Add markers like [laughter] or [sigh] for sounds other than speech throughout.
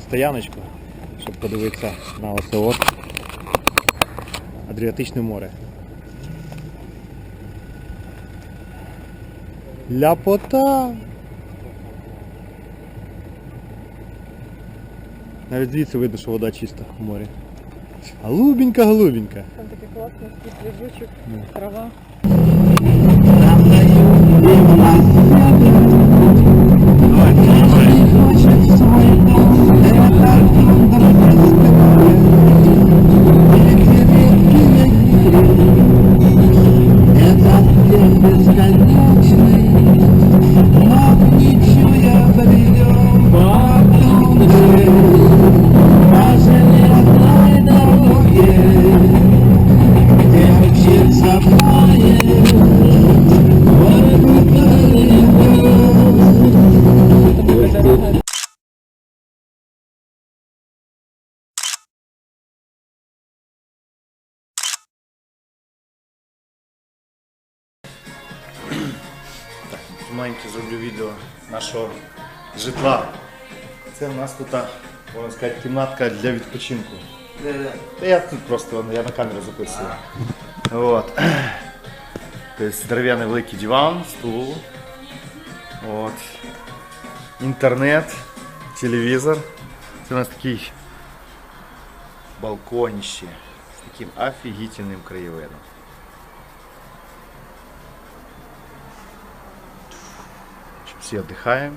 стояночку, щоб подивитися на оце от Адріатичне море. Ляпота! Навіть звідси видно, що вода чиста в морі. Голубенька, голубенька. Там класне, скільки лежучок, трава. Маленьке зроблю відео нашого житла. Це у нас тут, можна сказати, кімнатка для відпочинку. Та я тут просто я на камеру записую. Вот. Тобто здоров'яний великий диван, стул. От. Інтернет, телевізор. Це у нас такий балконище з таким офігітельним краєвидом. Всі віддихаємо.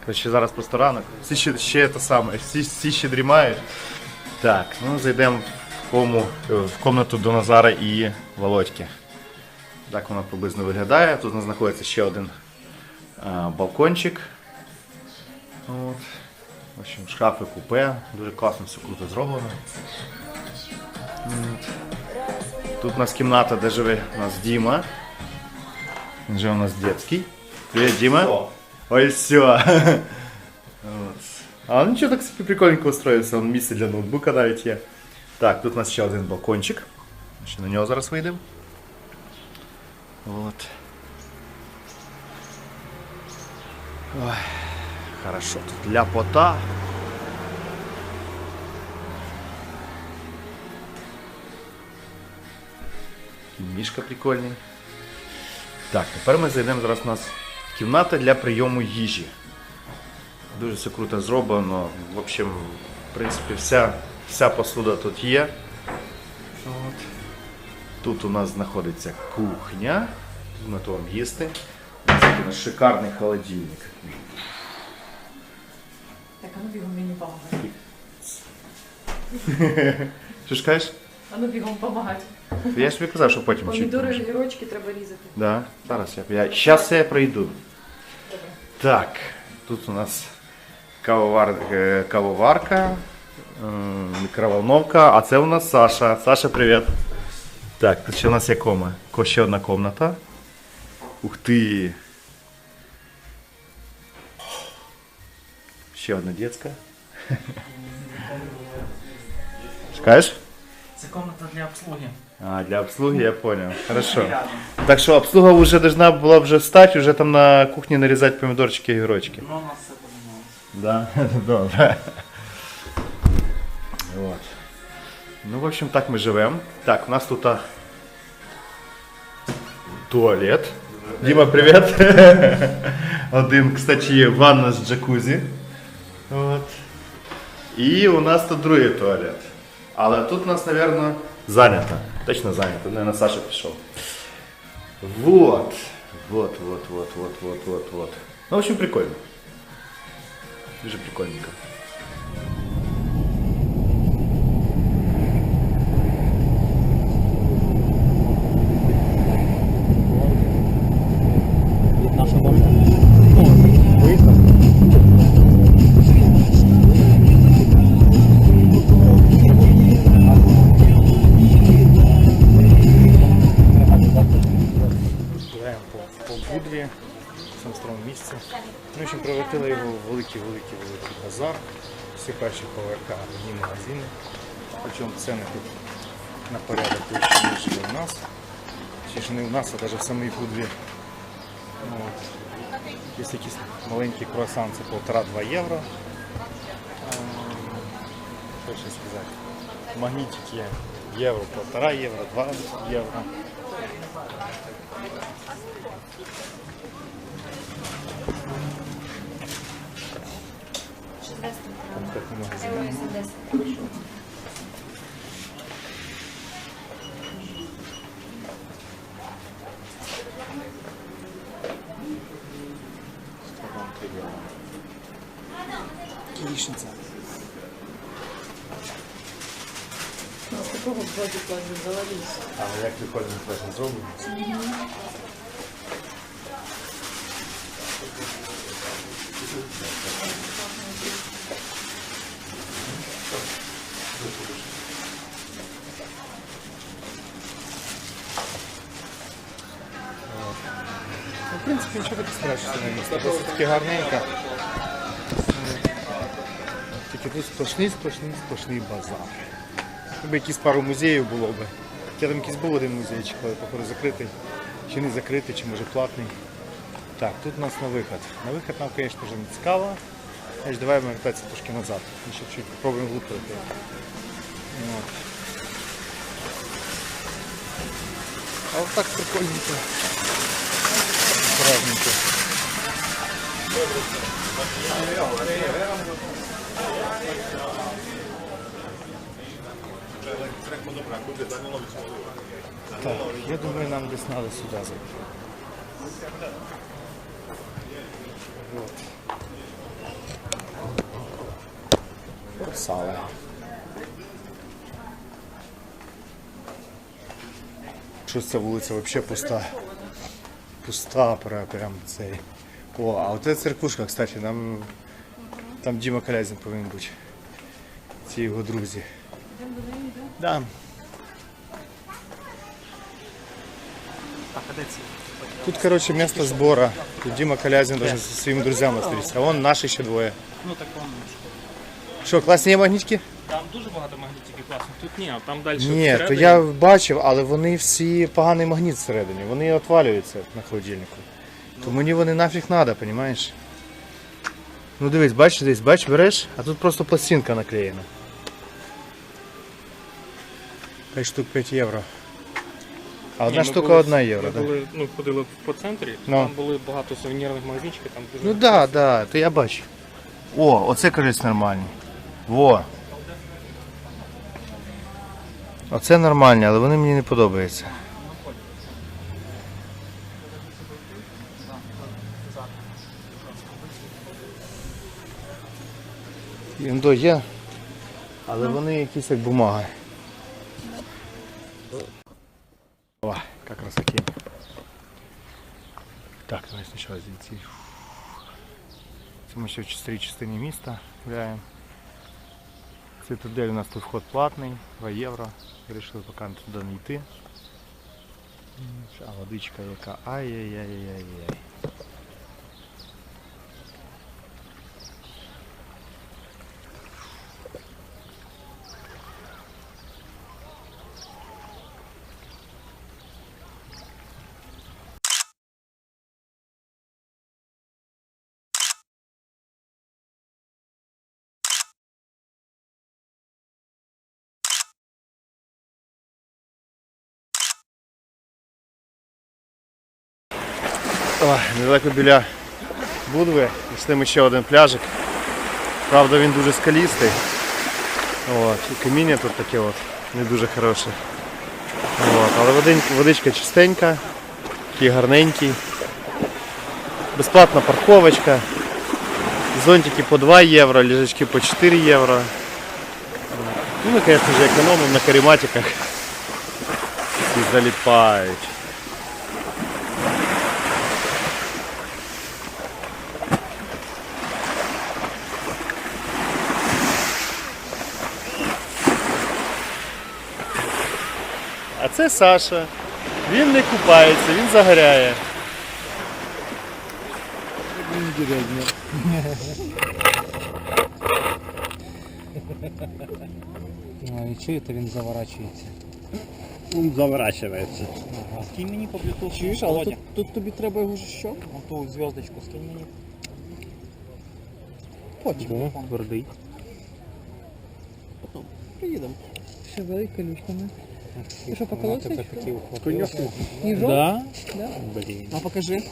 Коротше, зараз просто ранок. Всі ще, ще те саме, всі, всі ще дрімають. Так, ну зайдемо в, кому, е, в комнату до Назара і Володьки. Так вона приблизно виглядає. Тут у нас знаходиться ще один а, балкончик. От. В общем, шкафи купе. Дуже класно, все круто зроблено. От. Тут у нас кімната, де живе у нас Діма. Він же у нас детский. Привет, Дима. Ой, все. Вот. А он ничего так собі прикольненько устроївся, он місце для ноутбука навіть є. Так, тут у нас ще один балкончик. Ще на нього зараз вийдемо. Вот. Ой, хорошо, тут ляпота. Такий Мішка прикольний. Так, тепер ми зайдемо зараз у нас кімната для прийому їжі. Дуже все круто зроблено. В общем, в принципі, вся, вся посуда тут є. От. Тут у нас знаходиться кухня. Ми то вам їсти. У нас шикарний холодильник. Так, а ну бігом мені помагати. Що ж кажеш? А ну бігом помагати. Я ж тобі казав, що потім ще Помідори, поможу. гірочки треба різати. Да, зараз я. я щас я пройду. Так, тут у нас кавовар, е, кавоварка, е, мікроволновка, а це у нас Саша. Саша, привіт. Так, тут ще у нас є кома. Ко- Ще одна комната. Ух ти. Ще одна детська. Скажеш? [laughs] Це комната для обслуги. А, для обслуги я понял. Хорошо. Так что обслуга уже должна была уже встать, уже там на кухне нарезать помидорчики и огурочки. Ну, у нас все. Да, [laughs] добре. Вот. Ну, в общем, так мы живем. Так, у нас тут а, туалет. Дима, привет. [laughs] Один, кстати, ванна с джакузі. Вот. І у нас тут другий туалет. Але тут у нас, наверное, занято. Точно занято. Наверное, Саша пішов. Вот. Вот, вот, вот, вот, вот, вот, вот. Ну, в общем, прикольно. Дуже прикольненько. Будві, в цьому старому місці. В общем, превратили його в великий-великий великий базар. Всі перші поверха одні магазини. Причому ціни тут на порядок вищі, ніж у нас. Чи не у нас, а навіть в самій Будві Ну. Є якийсь маленький круасан, це 1,5-2 євро. Ем, Що ще сказати? Магнітик є євро, 1,5 євро, 2 євро. Конкретний магазин. Киришниця. С такого бодика не завались. А як прикольно флешно зроблено. Ну, принципі, нічого таке страшного на місце. Просто таке гарненько. Тільки тут сплошний, сплошний, сплошний базар. Якби якісь пару музеїв було б. Я там якийсь був один музейчик, але походу закритий. Чи не закритий, чи може платний. Так, тут у нас на виход. На виход нам, звісно, вже не цікаво. Значить, давай ми вертатися трошки назад. Ми ще чуть попробуємо. От. А от так прикольненько. Аккуратненько. Так, я думаю, нам десь надо сюди зайти. Вот. Сало. Щось ця вулиця взагалі пуста. Пуста прям, прям цей. О, а от ця церквушка, кстати, нам там Діма Калязін повинен бути. Ці його друзі. Да. Тут, короче, место сбора. Тут Дима Калязин должен со своими друзьями встретиться. А вон наши ще двоє. Ну так он. Що, класні є магнітики? Там дуже багато магнітиків класних. Тут ні, а там далі. Ні, то я бачив, але вони всі поганий магніт всередині. Вони відвалюються на холодильнику. То мені вони нафіг треба, розумієш? Ну дивись, бачиш, десь, бач, береш, а тут просто пластинка наклеєна. 5 штук 5 євро. А Ні, одна ми штука були- 1 євро, Ми так? Да? були, ну, ходили по центрі, Ну. там були багато сувенірних магазинчиків, там дуже Ну да, да, то я бачу. О, оце кажуть нормальні. Во. Оце нормальні, але вони мені не подобаються. Індо є, але вони якісь як бумага. О, як красоті. Так, давай спочатку звідси. Це ми ще в старій частині міста гуляємо. Цитадель у нас тут вход платний, 2 євро. Вирішили поки туди не йти. А водичка яка. Ай-яй-яй-яй-яй. Недалеко біля Будви. Пішли ми ще один пляжик. Правда він дуже скалістий. От. І каміння тут таке от, не дуже хороше. От. Але водичка, чистенька, такий гарненький. Безплатна парковочка. Зонтики по 2 євро, ліжачки по 4 євро. Ну, ми, звісно економимо на карематиках. І заліпають. А це Саша. Він не купається, він загоряє. А, і це він заворачується? Он заворачивается. Кинь мені по. Чуєш, але тут, тут тобі треба його ж що? Ту зв'язочку скинь мені. Потім. Твердий. Потім. Приїдемо. Шевели колючками. Ти поколовся? Конечно. Їжок? Да? Да. Блін. А покажи.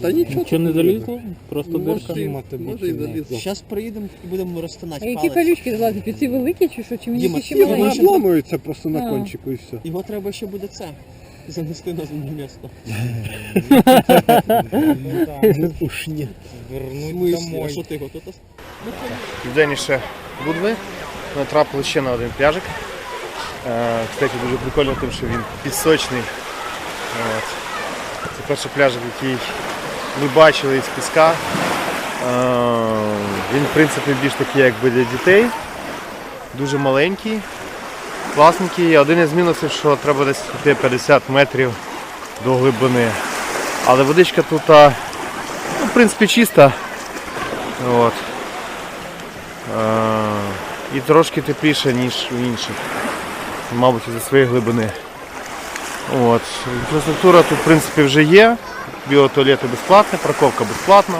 Та нічого. Нічого не залізло? Просто дирка. Може, і залізло. Зараз приїдемо і будемо розтинати А які палець. колючки залазять? Ці великі чи що? Чи мені Діма, ті ще Ні, Вони маленькі? зламуються просто на А. кончику і все. Його треба ще буде це. Занести на зимне місто. [laughs] Уж ні. Вернуть домой. А що ти його тут? Південніше Будви натрапили ще на один пляжик. Е, Кстати, дуже прикольно тим, що він пісочний. От. Це перший пляжик, який ми бачили із піска. Е, Він, в принципі, більш такий якби для дітей. Дуже маленький, класненький. Один із мінусів, що треба десь йти 50 метрів до глибини. Але водичка тут, ну, в принципі, чиста. От. Е, і трошки тепліше, ніж у інших. Мабуть, із-за своєї глибини. От. Інфраструктура тут в принципі вже є. Біотуалети безплатні, парковка безплатна.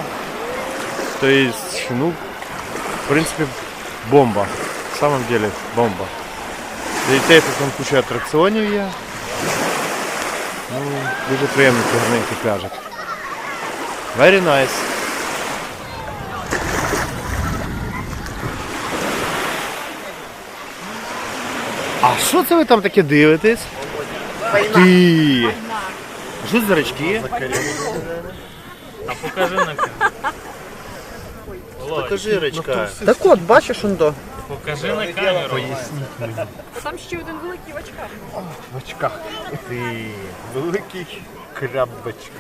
Тобто, ну, в принципі, бомба. В самом деле бомба. Для дітей тут там куча атракціонів є. Ну, дуже приємний гарненький пляжик. Very nice. А що це ви там таке дивитесь? Ти! Що це за рачки? А покажи на камеру. Покажи рачка. Так от, бачиш, он до. Покажи на камеру. Там ще один великий в очках. В очках. Ти великий крабочка.